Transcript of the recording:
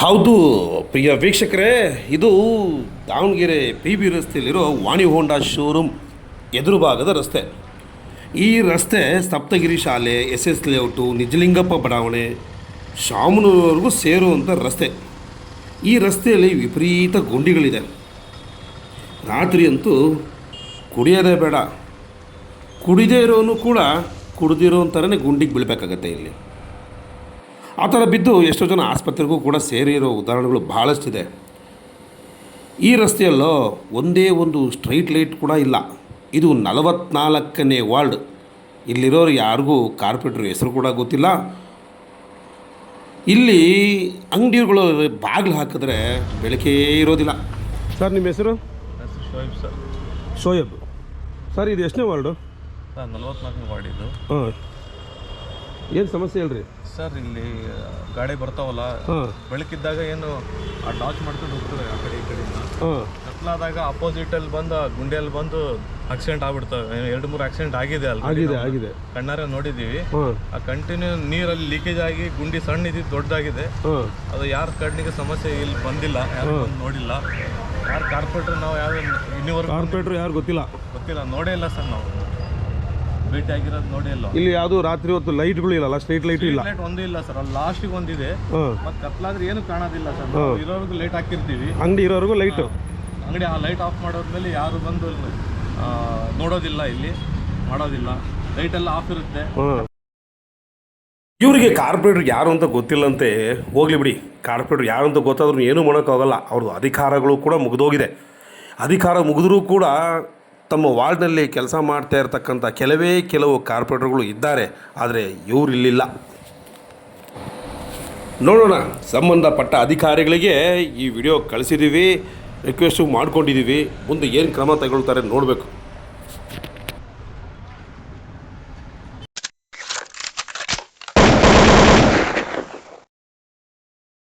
ಹೌದು, ಪ್ರಿಯ ವೀಕ್ಷಕರೇ, ಇದು ದಾವಣಗೆರೆ ಪಿ ಬಿ ರಸ್ತೆಯಲ್ಲಿರೋ ವಾಣಿ ಹೋಂಡಾ ಶೋರೂಮ್ ಎದುರು ಭಾಗದ ರಸ್ತೆ. ಈ ರಸ್ತೆ ಸಪ್ತಗಿರಿ ಶಾಲೆ ಎಸ್ ಎಸ್ ಲೇಔಟು, ನಿಜಲಿಂಗಪ್ಪ ಬಡಾವಣೆ, ಶಾಮನೂರ್ವರೆಗೂ ಸೇರುವಂಥ ರಸ್ತೆ. ಈ ರಸ್ತೆಯಲ್ಲಿ ವಿಪರೀತ ಗುಂಡಿಗಳಿದೆ. ರಾತ್ರಿಯಂತೂ ಕುಡಿಯೋದೇ ಬೇಡ. ಕುಡಿದೇ ಇರೋನು ಕೂಡ ಕುಡಿದಿರೋ ಥರನೇ ಗುಂಡಿಗೆ ಬೀಳಬೇಕಾಗತ್ತೆ ಇಲ್ಲಿ. ಆ ಥರ ಬಿದ್ದು ಎಷ್ಟೋ ಜನ ಆಸ್ಪತ್ರೆಗೂ ಕೂಡ ಸೇರಿರೋ ಉದಾಹರಣೆಗಳು ಭಾಳಷ್ಟಿದೆ ಈ ರಸ್ತೆಯಲ್ಲೋ ಒಂದೇ ಒಂದು ಸ್ಟ್ರೈಟ್ ಲೈಟ್ ಕೂಡ ಇಲ್ಲ. ಇದು ನಲವತ್ನಾಲ್ಕನೇ ವಾರ್ಡ್. ಇಲ್ಲಿರೋರು ಯಾರಿಗೂ ಕಾರ್ಪೊರೇಟ್ರ್ ಹೆಸರು ಕೂಡ ಗೊತ್ತಿಲ್ಲ. ಇಲ್ಲಿ ಅಂಗಡಿಗಳು ಬಾಗಿಲು ಹಾಕಿದ್ರೆ ಬೆಳಕೇ ಇರೋದಿಲ್ಲ. ಸರ್ ನಿಮ್ಮ ಹೆಸರು? ಶೋಯಬ್ ಶೋಯಿಬ್ ಸರ್. ಶೋಯಬ್. ಸರ್ ಇದು ಎಷ್ಟನೇ ವಾರ್ಡು? ಸರ್ ನಲ್ವತ್ನಾಲ್ಕನೇ ವಾರ್ಡ್ ಇದು. ಹಾಂ. ಏನು ಸಮಸ್ಯೆ ಹೇಳ್ರಿ ಸರ್ ಇಲ್ಲಿ ಗಾಡಿ ಬರ್ತಾವಲ್ಲ ಬೆಳಕಿದ್ದಾಗ ಏನು ಆ ಡಾಚ್ ಮಾಡ್ಕೊಂಡು ಹೋಗ್ತವೆ ಆ ಕಡೆ ಈ ಕಡೆಯಿಂದ. ಕತ್ಲಾದಾಗ ಕತ್ಲಾದಾಗ ಅಪೋಸಿಟಲ್ಲಿ ಬಂದು ಗುಂಡಿಯಲ್ಲಿ ಬಂದು ಆಕ್ಸಿಡೆಂಟ್ ಆಗ್ಬಿಡ್ತವೆ ಎರಡು ಮೂರು ಆಕ್ಸಿಡೆಂಟ್ ಆಗಿದೆ ಅಲ್ಲಿ ಆಗಿದೆ ಆಗಿದೆ. ಕಣ್ಣಾರೆ ನೋಡಿದೀವಿ ಆ ಕಂಟಿನ್ಯೂ ನೀರಲ್ಲಿ ಲೀಕೇಜ್ ಆಗಿ ಗುಂಡಿ ಸಣ್ಣ ಇದ್ದಿದ್ದು ದೊಡ್ಡದಾಗಿದೆ. ಅದು ಯಾರ ಕಣ್ಣಿಗೆ ಸಮಸ್ಯೆ ಇಲ್ಲಿ ಬಂದಿಲ್ಲ ಯಾರು ಬಂದು ನೋಡಿಲ್ಲ. ಯಾರು ಕಾರ್ಪೊರೇಟರ್ ನಾವು ಯಾರು ಇನ್ನೂ ಕಾರ್ಪೊರೇಟರ್ ಯಾರು ಗೊತ್ತಿಲ್ಲ. ಗೊತ್ತಿಲ್ಲ ನೋಡೇ ಇಲ್ಲ ಸರ್ ನಾವು. ಭೇಟಿ ಆಗಿರೋದು ನೋಡಿ ಇಲ್ಲ ಇಲ್ಲಿ ಯಾವುದು ರಾತ್ರಿ ಹೊತ್ತು ಲೈಟ್ಗಳು ಇಲ್ಲಲ್ಲ ಸ್ಟ್ರೀಟ್ ಲೈಟ್ ಇಲ್ಲ. ಲೈಟ್ ಒಂದೂ ಇಲ್ಲ ಸರ್ ಅಲ್ಲಿ ಲಾಸ್ಟಿಗೆ ಒಂದಿದೆ. ಮತ್ತೆ ಕತ್ಲಾದ್ರೆ ಏನು ಕಾಣೋದಿಲ್ಲ ಸರ್ ನಾವು ಇರೋರ್ಗು ಲೈಟ್ ಹಾಕಿರ್ತೀವಿ. ಅಂಗಡಿ ಇರೋವರೆಗೂ ಲೈಟ್ ಅಂಗಡಿ ಆ ಲೈಟ್ ಆಫ್ ಮಾಡೋದ್ಮೇಲೆ ಯಾರು ಬಂದು ನೋಡೋದಿಲ್ಲ ಇಲ್ಲಿ. ಮಾಡೋದಿಲ್ಲ. ಲೈಟ್ ಎಲ್ಲ ಆಫ್ ಇರುತ್ತೆ. ಇವರಿಗೆ ಕಾರ್ಪೊರೇಟ್ರ್ ಯಾರು ಅಂತ ಗೊತ್ತಿಲ್ಲಂತೆ. ಹೋಗ್ಲಿ ಬಿಡಿ. ಕಾರ್ಪೊರೇಟರ್ ಯಾರು ಅಂತ ಗೊತ್ತಾದ್ರೂ ಏನೂ ಮಾಡೋಕ್ಕಾಗಲ್ಲ. ಅವ್ರದ್ದು ಅಧಿಕಾರಗಳು ಕೂಡ ಮುಗಿದೋಗಿದೆ. ಅಧಿಕಾರ ಮುಗಿದ್ರೂ ಕೂಡ ತಮ್ಮ ವಾರ್ಡ್ನಲ್ಲಿ ಕೆಲಸ ಮಾಡ್ತಾ ಇರತಕ್ಕಂಥ ಕೆಲವೇ ಕೆಲವು ಕಾರ್ಪೊರೇಟರ್ಗಳು ಇದ್ದಾರೆ, ಆದರೆ ಇವರಿಲ್ಲಿಲ್ಲ. ನೋಡೋಣ, ಸಂಬಂಧಪಟ್ಟ ಅಧಿಕಾರಿಗಳಿಗೆ ಈ ವಿಡಿಯೋ ಕಳಿಸಿದ್ದೀವಿ ರಿಕ್ವೆಸ್ಟು ಮಾಡ್ಕೊಂಡಿದ್ದೀವಿ ಮುಂದೆ ಏನು ಕ್ರಮ ತಗೊಳ್ತಾರೆ ನೋಡಬೇಕು.